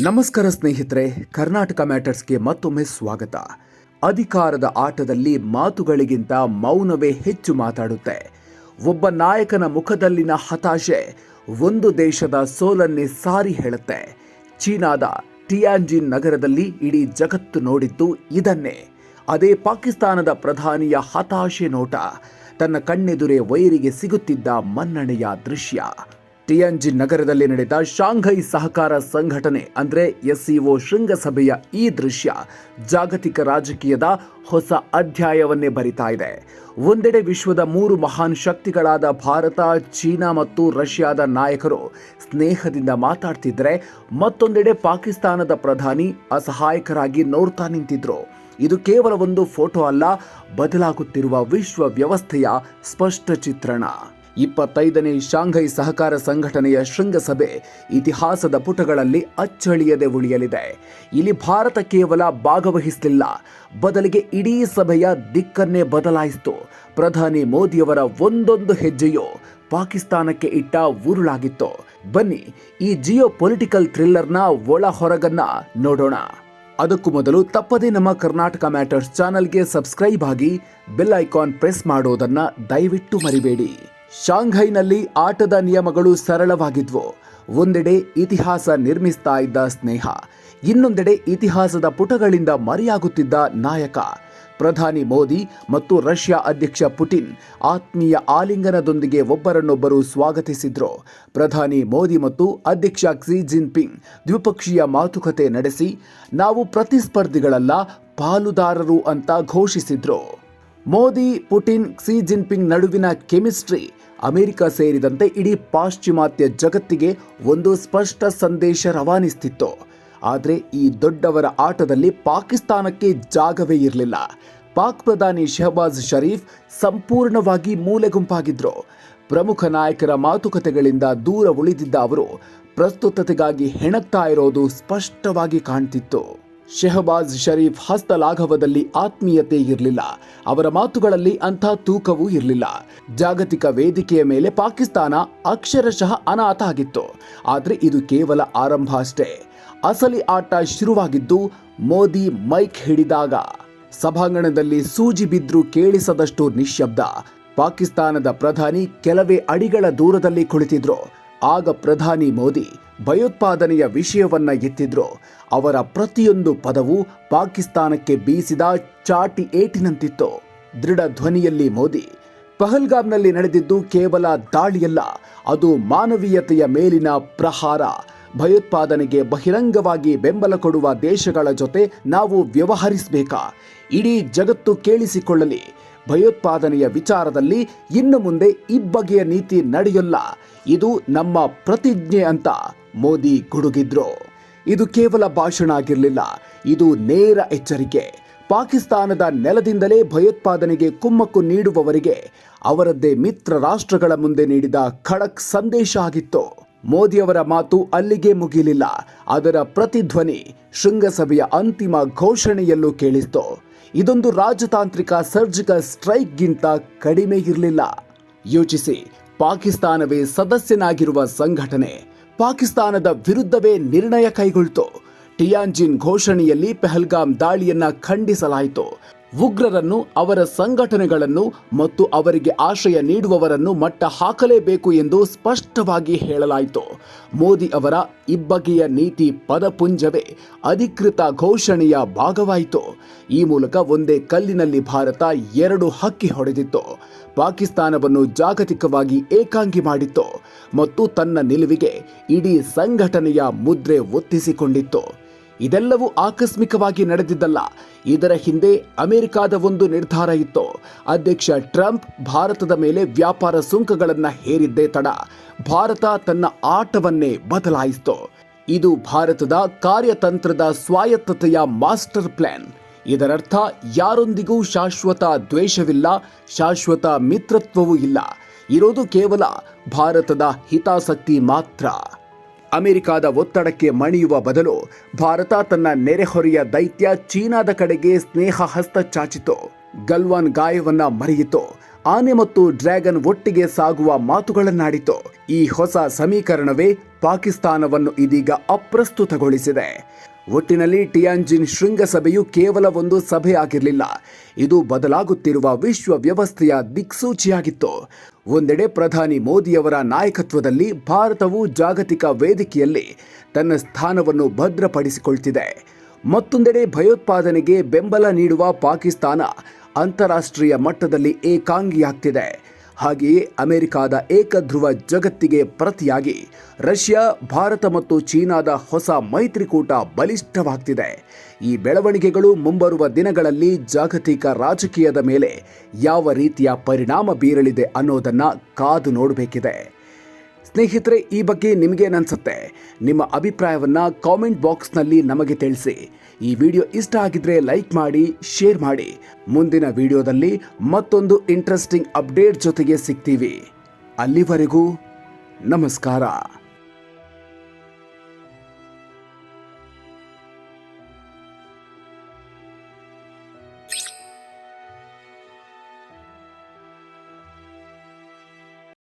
ನಮಸ್ಕಾರ ಸ್ನೇಹಿತರೆ, ಕರ್ನಾಟಕ ಮ್ಯಾಟರ್ಸ್ಗೆ ಮತ್ತೊಮ್ಮೆ ಸ್ವಾಗತ. ಅಧಿಕಾರದ ಆಟದಲ್ಲಿ ಮಾತುಗಳಿಗಿಂತ ಮೌನವೇ ಹೆಚ್ಚು ಮಾತಾಡುತ್ತೆ. ಒಬ್ಬ ನಾಯಕನ ಮುಖದಲ್ಲಿನ ಹತಾಶೆ ಒಂದು ದೇಶದ ಸೋಲನ್ನೇ ಸಾರಿ ಹೇಳುತ್ತೆ. ಚೀನಾದ ಟಿಯಾಂಜಿನ್ ನಗರದಲ್ಲಿ ಇಡೀ ಜಗತ್ತು ನೋಡಿದ್ದು ಇದನ್ನೇ. ಅದೇ ಪಾಕಿಸ್ತಾನದ ಪ್ರಧಾನಿಯ ಹತಾಶೆ ನೋಟ, ತನ್ನ ಕಣ್ಣೆದುರೇ ವೈರಿಗೆ ಸಿಗುತ್ತಿದ್ದ ಮನ್ನಣೆಯ ದೃಶ್ಯ. ಟಿಯನ್ಜಿನ್ ನಗರದಲ್ಲಿ ನಡೆದ ಶಾಂಘೈ ಸಹಕಾರ ಸಂಘಟನೆ, ಅಂದರೆ ಎಸ್ಸಿಒ ಶೃಂಗಸಭೆಯ ಈ ದೃಶ್ಯ ಜಾಗತಿಕ ರಾಜಕೀಯದ ಹೊಸ ಅಧ್ಯಾಯವನ್ನೇ ಬರಿತಾ ಇದೆ. ಒಂದೆಡೆ ವಿಶ್ವದ ಮೂರು ಮಹಾನ್ ಶಕ್ತಿಗಳಾದ ಭಾರತ, ಚೀನಾ ಮತ್ತು ರಷ್ಯಾದ ನಾಯಕರು ಸ್ನೇಹದಿಂದ ಮಾತಾಡ್ತಿದ್ರೆ ಮತ್ತೊಂದೆಡೆ ಪಾಕಿಸ್ತಾನದ ಪ್ರಧಾನಿ ಅಸಹಾಯಕರಾಗಿ ನೋಡ್ತಾ ನಿಂತಿದ್ರು. ಇದು ಕೇವಲ ಒಂದು ಫೋಟೋ ಅಲ್ಲ, ಬದಲಾಗುತ್ತಿರುವ ವಿಶ್ವ ವ್ಯವಸ್ಥೆಯ ಸ್ಪಷ್ಟ ಚಿತ್ರಣ. ಇಪ್ಪತ್ತೈದನೇ ಶಾಂಘೈ ಸಹಕಾರ ಸಂಘಟನೆಯ ಶೃಂಗಸಭೆ ಇತಿಹಾಸದ ಪುಟಗಳಲ್ಲಿ ಅಚ್ಚಳಿಯದೆ ಉಳಿಯಲಿದೆ. ಇಲ್ಲಿ ಭಾರತ ಕೇವಲ ಭಾಗವಹಿಸಲಿಲ್ಲ, ಬದಲಿಗೆ ಇಡೀ ಸಭೆಯ ದಿಕ್ಕನ್ನೇ ಬದಲಾಯಿಸಿತು. ಪ್ರಧಾನಿ ಮೋದಿಯವರ ಒಂದೊಂದು ಹೆಜ್ಜೆಯು ಪಾಕಿಸ್ತಾನಕ್ಕೆ ಇಟ್ಟ ಉರುಳಾಗಿತ್ತು. ಬನ್ನಿ ಈ ಜಿಯೋ ಪೊಲಿಟಿಕಲ್ ಥ್ರಿಲ್ಲರ್ನ ಒಳ ಹೊರಗನ್ನ ನೋಡೋಣ. ಅದಕ್ಕೂ ಮೊದಲು ತಪ್ಪದೇ ನಮ್ಮ ಕರ್ನಾಟಕ ಮ್ಯಾಟರ್ಸ್ ಚಾನಲ್ಗೆ ಸಬ್ಸ್ಕ್ರೈಬ್ ಆಗಿ ಬೆಲ್ ಐಕಾನ್ ಪ್ರೆಸ್ ಮಾಡೋದನ್ನ ದಯವಿಟ್ಟು ಮರಿಬೇಡಿ. ಶಾಂಘೈನಲ್ಲಿ ಆಟದ ನಿಯಮಗಳು ಸರಳವಾಗಿದ್ವು. ಒಂದೆಡೆ ಇತಿಹಾಸ ನಿರ್ಮಿಸ್ತಾ ಇದ್ದ ಸ್ನೇಹ, ಇನ್ನೊಂದೆಡೆ ಇತಿಹಾಸದ ಪುಟಗಳಿಂದ ಮರೆಯಾಗುತ್ತಿದ್ದ ನಾಯಕ. ಪ್ರಧಾನಿ ಮೋದಿ ಮತ್ತು ರಷ್ಯಾ ಅಧ್ಯಕ್ಷ ಪುಟಿನ್ ಆತ್ಮೀಯ ಆಲಿಂಗನದೊಂದಿಗೆ ಒಬ್ಬರನ್ನೊಬ್ಬರು ಸ್ವಾಗತಿಸಿದ್ರು. ಪ್ರಧಾನಿ ಮೋದಿ ಮತ್ತು ಅಧ್ಯಕ್ಷ ಕ್ಸಿ ಜಿನ್ಪಿಂಗ್ ದ್ವಿಪಕ್ಷೀಯ ಮಾತುಕತೆ ನಡೆಸಿ, ನಾವು ಪ್ರತಿಸ್ಪರ್ಧಿಗಳಲ್ಲ, ಪಾಲುದಾರರು ಅಂತ ಘೋಷಿಸಿದ್ರು. ಮೋದಿ, ಪುಟಿನ್, ಕ್ಸಿ ಜಿನ್ಪಿಂಗ್ ನಡುವಿನ ಕೆಮಿಸ್ಟ್ರಿ ಅಮೆರಿಕ ಸೇರಿದಂತೆ ಇಡೀ ಪಾಶ್ಚಿಮಾತ್ಯ ಜಗತ್ತಿಗೆ ಒಂದು ಸ್ಪಷ್ಟ ಸಂದೇಶ ರವಾನಿಸ್ತಿತ್ತು. ಆದರೆ ಈ ದೊಡ್ಡವರ ಆಟದಲ್ಲಿ ಪಾಕಿಸ್ತಾನಕ್ಕೆ ಜಾಗವೇ ಇರಲಿಲ್ಲ. ಪಾಕ್ ಪ್ರಧಾನಿ ಶಹಬಾಜ್ ಷರೀಫ್ ಸಂಪೂರ್ಣವಾಗಿ ಮೂಲೆಗುಂಪಾಗಿದ್ರು. ಪ್ರಮುಖ ನಾಯಕರ ಮಾತುಕತೆಗಳಿಂದ ದೂರ ಉಳಿದಿದ್ದ ಅವರು, ಪ್ರಸ್ತುತತೆಗಾಗಿ ಹೆಣಗ್ತಾ ಇರೋದು ಸ್ಪಷ್ಟವಾಗಿ ಕಾಣ್ತಿತ್ತು. ಶೆಹಬಾಜ್ ಶರೀಫ್ ಹಸ್ತಲಾಘವದಲ್ಲಿ ಆತ್ಮೀಯತೆ ಇರಲಿಲ್ಲ. ಅವರ ಮಾತುಗಳಲ್ಲಿ ಅಂಥ ತೂಕವೂ ಇರಲಿಲ್ಲ. ಜಾಗತಿಕ ವೇದಿಕೆಯ ಮೇಲೆ ಪಾಕಿಸ್ತಾನ ಅಕ್ಷರಶಃ ಅನಾಥ ಆಗಿತ್ತು. ಆದರೆ ಇದು ಕೇವಲ ಆರಂಭ ಅಷ್ಟೇ. ಅಸಲಿ ಆಟ ಶುರುವಾಗಿದ್ದು, ಮೋದಿ ಮೈಕ್ ಹಿಡಿದಾಗ. ಸಭಾಂಗಣದಲ್ಲಿ ಸೂಜಿ ಬಿದ್ರು ಕೇಳಿಸದಷ್ಟು ನಿಶ್ಶಬ್ದ ಪಾಕಿಸ್ತಾನದ ಪ್ರಧಾನಿ ಕೆಲವೇ ಅಡಿಗಳ ದೂರದಲ್ಲಿ ಕುಳಿತಿದ್ರು. ಆಗ ಪ್ರಧಾನಿ ಮೋದಿ ಭಯೋತ್ಪಾದನೆಯ ವಿಷಯವನ್ನ ಎತ್ತಿದ್ರು. ಅವರ ಪ್ರತಿಯೊಂದು ಪದವು ಪಾಕಿಸ್ತಾನಕ್ಕೆ ಬೀಸಿದ ಚಾಟಿ ಏಟಿನಂತಿತ್ತು. ದೃಢ ಧ್ವನಿಯಲ್ಲಿ ಮೋದಿ, ಪಹಲ್ಗಾಮ್ನಲ್ಲಿ ನಡೆದಿದ್ದು ಕೇವಲ ದಾಳಿಯಲ್ಲ, ಅದು ಮಾನವೀಯತೆಯ ಮೇಲಿನ ಪ್ರಹಾರ. ಭಯೋತ್ಪಾದನೆಗೆ ಬಹಿರಂಗವಾಗಿ ಬೆಂಬಲ ಕೊಡುವ ದೇಶಗಳ ಜೊತೆ ನಾವು ವ್ಯವಹರಿಸಬೇಕಾ? ಇಡೀ ಜಗತ್ತು ಕೇಳಿಸಿಕೊಳ್ಳಲಿ. ಭಯೋತ್ಪಾದನೆಯ ವಿಚಾರದಲ್ಲಿ ಇನ್ನು ಮುಂದೆ ಇಬ್ಬಗೆಯ ನೀತಿ ನಡೆಯಲ್ಲ. ಇದು ನಮ್ಮ ಪ್ರತಿಜ್ಞೆ ಅಂತ. ಮೋದಿ ಗುಡುಗಿದ್ರು. ಇದು ಕೇವಲ ಭಾಷಣ ಆಗಿರಲಿಲ್ಲ, ಇದು ನೇರ ಎಚ್ಚರಿಕೆ. ಪಾಕಿಸ್ತಾನದ ನೆಲದಿಂದಲೇ ಭಯೋತ್ಪಾದನೆಗೆ ಕುಮ್ಮಕ್ಕು ನೀಡುವವರಿಗೆ ಅವರದ್ದೇ ಮಿತ್ರ ರಾಷ್ಟ್ರಗಳ ಮುಂದೆ ನೀಡಿದ ಖಡಕ್ ಸಂದೇಶ ಆಗಿತ್ತು. ಮೋದಿಯವರ ಮಾತು ಅಲ್ಲಿಗೆ ಮುಗಿಲಿಲ್ಲ, ಅದರ ಪ್ರತಿಧ್ವನಿ ಶೃಂಗಸಭೆಯ ಅಂತಿಮ ಘೋಷಣೆಯಲ್ಲೂ ಕೇಳಿತ್ತು ಇದೊಂದು ರಾಜತಾಂತ್ರಿಕ ಸರ್ಜಿಕಲ್ ಸ್ಟ್ರೈಕ್ಗಿಂತ ಕಡಿಮೆ ಇರಲಿಲ್ಲ. ಯೋಚಿಸಿ, ಪಾಕಿಸ್ತಾನವೇ ಸದಸ್ಯನಾಗಿರುವ ಸಂಘಟನೆ ಪಾಕಿಸ್ತಾನದ ವಿರುದ್ಧವೇ ನಿರ್ಣಯ ಕೈಗೊಳ್ತು. ಟಿಯಾಂಜಿನ್ ಘೋಷಣೆಯಲ್ಲಿ ಪೆಹಲ್ಗಾಮ್ ದಾಳಿಯನ್ನ ಖಂಡಿಸಲಾಯಿತು. ಉಗ್ರರನ್ನು, ಅವರ ಸಂಘಟನೆಗಳನ್ನು ಮತ್ತು ಅವರಿಗೆ ಆಶ್ರಯ ನೀಡುವವರನ್ನು ಮಟ್ಟ ಹಾಕಲೇಬೇಕು ಎಂದು ಸ್ಪಷ್ಟವಾಗಿ ಹೇಳಲಾಯಿತು. ಮೋದಿ ಅವರ ಇಬ್ಬಗೆಯ ನೀತಿ ಪದಪುಂಜವೇ ಅಧಿಕೃತ ಘೋಷಣೆಯ ಭಾಗವಾಯಿತು. ಈ ಮೂಲಕ ಒಂದೇ ಕಲ್ಲಿನಲ್ಲಿ ಭಾರತ ಎರಡು ಹಕ್ಕಿ ಹೊಡೆದಿತ್ತು. ಪಾಕಿಸ್ತಾನವನ್ನು ಜಾಗತಿಕವಾಗಿ ಏಕಾಂಗಿ ಮಾಡಿತ್ತು ಮತ್ತು ತನ್ನ ನಿಲುವಿಗೆ ಇಡೀ ಸಂಘಟನೆಯ ಮುದ್ರೆ ಒತ್ತಿಸಿಕೊಂಡಿತ್ತು. ಇದೆಲ್ಲವೂ ಆಕಸ್ಮಿಕವಾಗಿ ನಡೆದಿದ್ದಲ್ಲ. ಇದರ ಹಿಂದೆ ಅಮೆರಿಕಾದ ಒಂದು ನಿರ್ಧಾರ ಇತ್ತು. ಅಧ್ಯಕ್ಷ ಟ್ರಂಪ್ ಭಾರತದ ಮೇಲೆ ವ್ಯಾಪಾರ ಸುಂಕಗಳನ್ನು ಹೇರಿದ್ದೇ ತಡ. ಭಾರತ ತನ್ನ ಆಟವನ್ನೇ ಬದಲಾಯಿಸಿತು. ಇದು ಭಾರತದ ಕಾರ್ಯತಂತ್ರದ ಸ್ವಾಯತ್ತತೆಯ ಮಾಸ್ಟರ್ ಪ್ಲಾನ್. ಇದರರ್ಥ, ಯಾರೊಂದಿಗೂ ಶಾಶ್ವತ ದ್ವೇಷವಿಲ್ಲ, ಶಾಶ್ವತ ಮಿತ್ರತ್ವವೂ ಇಲ್ಲ. ಇರೋದು ಕೇವಲ ಭಾರತದ ಹಿತಾಸಕ್ತಿ ಮಾತ್ರ. ಅಮೆರಿಕಾದ ಒತ್ತಡಕ್ಕೆ ಮಣಿಯುವ ಬದಲು ಭಾರತ ತನ್ನ ನೆರೆಹೊರೆಯ ದೈತ್ಯ ಚೀನಾದ ಕಡೆಗೆ ಸ್ನೇಹ ಹಸ್ತ ಚಾಚಿತು. ಗಲ್ವಾನ್ ಗಾಯವನ್ನ ಮರೆಯಿತು. ಆನೆ ಮತ್ತು ಡ್ರ್ಯಾಗನ್ ಒಟ್ಟಿಗೆ ಸಾಗುವ ಮಾತುಗಳನ್ನಾಡಿತು. ಈ ಹೊಸ ಸಮೀಕರಣವೇ ಪಾಕಿಸ್ತಾನವನ್ನು ಇದೀಗ ಅಪ್ರಸ್ತುತಗೊಳಿಸಿದೆ. ಒಟ್ಟಿನಲ್ಲಿ ಟಿಯಾಂಜಿನ್ ಶೃಂಗಸಭೆಯು ಕೇವಲ ಒಂದು ಸಭೆಯಾಗಿರಲಿಲ್ಲ ಇದು ಬದಲಾಗುತ್ತಿರುವ ವಿಶ್ವ ವ್ಯವಸ್ಥೆಯ ದಿಕ್ಸೂಚಿಯಾಗಿತ್ತು. ಒಂದೆಡೆ ಪ್ರಧಾನಿ ಮೋದಿಯವರ ನಾಯಕತ್ವದಲ್ಲಿ ಭಾರತವು ಜಾಗತಿಕ ವೇದಿಕೆಯಲ್ಲಿ ತನ್ನ ಸ್ಥಾನವನ್ನು ಭದ್ರಪಡಿಸಿಕೊಳ್ತಿದೆ. ಮತ್ತೊಂದೆಡೆ ಭಯೋತ್ಪಾದನೆಗೆ ಬೆಂಬಲ ನೀಡುವ ಪಾಕಿಸ್ತಾನ ಅಂತಾರಾಷ್ಟ್ರೀಯ ಮಟ್ಟದಲ್ಲಿ ಏಕಾಂಗಿಯಾಗ್ತಿದೆ. ಹಾಗೆಯೇ ಅಮೆರಿಕಾದ ಏಕಧ್ರುವ ಜಗತ್ತಿಗೆ ಪ್ರತಿಯಾಗಿ ರಷ್ಯಾ, ಭಾರತ ಮತ್ತು ಚೀನಾದ ಹೊಸ ಮೈತ್ರಿಕೂಟ ಬಲಿಷ್ಠವಾಗ್ತಿದೆ. ಈ ಬೆಳವಣಿಗೆಗಳು ಮುಂಬರುವ ದಿನಗಳಲ್ಲಿ ಜಾಗತಿಕ ರಾಜಕೀಯದ ಮೇಲೆ ಯಾವ ರೀತಿಯ ಪರಿಣಾಮ ಬೀರಲಿದೆ ಅನ್ನೋದನ್ನು ಕಾದು ನೋಡಬೇಕಿದೆ. ಸ್ನೇಹಿತರೆ, ಈ ಬಗ್ಗೆ ನಿಮಗೇನನ್ಸುತ್ತೆ ನಿಮ್ಮ ಅಭಿಪ್ರಾಯವನ್ನ ಕಾಮೆಂಟ್ ಬಾಕ್ಸ್ನಲ್ಲಿ ನಮಗೆ ತಿಳಿಸಿ. ಈ ವಿಡಿಯೋ ಇಷ್ಟ ಆಗಿದ್ರೆ ಲೈಕ್ ಮಾಡಿ ಶೇರ್ ಮಾಡಿ. ಮುಂದಿನ ವಿಡಿಯೋದಲ್ಲಿ ಮತ್ತೊಂದು ಇಂಟ್ರೆಸ್ಟಿಂಗ್ ಅಪ್ಡೇಟ್ ಜೊತೆಗೆ ಸಿಗ್ತೀವಿ. ಅಲ್ಲಿವರೆಗೂ ನಮಸ್ಕಾರ.